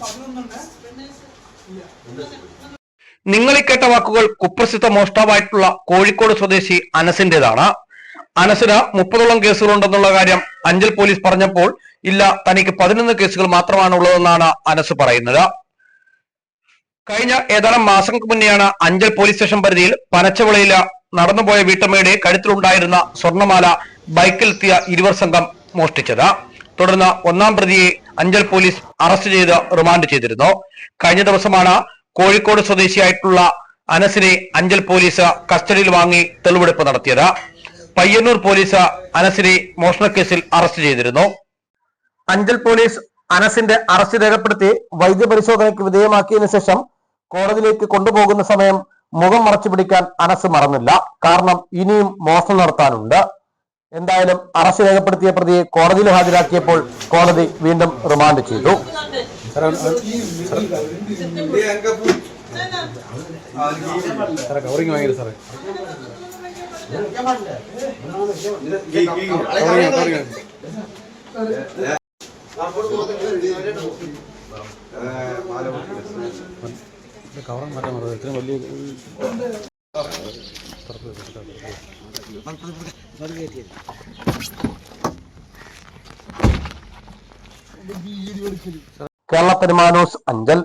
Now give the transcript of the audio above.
പതിനൊന്നെണ്ണം നിങ്ങൾ ഈ കേട്ട വാക്കുകൾ കുപ്രസിദ്ധ മോഷ്ടാവായിട്ടുള്ള കോഴിക്കോട് സ്വദേശി അനസിന്റേതാണ്. അനസിന് മുപ്പതോളം കേസുകളുണ്ടെന്നുള്ള കാര്യം അഞ്ചൽ പോലീസ് പറഞ്ഞപ്പോൾ ഇല്ല തനിക്ക് പതിനൊന്ന് കേസുകൾ മാത്രമാണ് ഉള്ളതെന്നാണ് അനസ് പറയുന്നത്. കഴിഞ്ഞ ഏതാനും മാസങ്ങൾക്ക് മുന്നെയാണ് അഞ്ചൽ പോലീസ് സ്റ്റേഷൻ പരിധിയിൽ പനച്ചവിളയിൽ നടന്നുപോയ വീട്ടമ്മയുടെ കഴുത്തിലുണ്ടായിരുന്ന സ്വർണമാല ബൈക്കിലെത്തിയ ഇരുവർ സംഘം മോഷ്ടിച്ചത്. തുടർന്ന് ഒന്നാം പ്രതിയെ അഞ്ചൽ പോലീസ് അറസ്റ്റ് ചെയ്ത് റിമാൻഡ് ചെയ്തിരുന്നു. കഴിഞ്ഞ ദിവസമാണ് കോഴിക്കോട് സ്വദേശിയായിട്ടുള്ള അനസിനെ അഞ്ചൽ പോലീസ് കസ്റ്റഡിയിൽ വാങ്ങി തെളിവെടുപ്പ് നടത്തിയത്. പയ്യന്നൂർ പോലീസ് അനസിനെ മോഷണക്കേസിൽ അറസ്റ്റ് ചെയ്തിരുന്നു. അഞ്ചൽ പോലീസ് അനസിന്റെ അറസ്റ്റ് രേഖപ്പെടുത്തി വൈദ്യപരിശോധനയ്ക്ക് വിധേയമാക്കിയതിനു ശേഷം കോടതിയിലേക്ക് കൊണ്ടുപോകുന്ന സമയം മുഖം മറച്ചു പിടിക്കാൻ അനസ് മറന്നില്ല. കാരണം ഇനിയും മോഷണം നടത്താനുണ്ട്. എന്തായാലും അറസ്റ്റ് രേഖപ്പെടുത്തിയ പ്രതിയെ കോടതിയിൽ ഹാജരാക്കിയപ്പോൾ കോടതി വീണ്ടും റിമാൻഡ് ചെയ്തു. കവറും മാറ്റാൻ ഇത്രയും വലിയ കേരള പെരുമാനൂസ് അഞ്ചൽ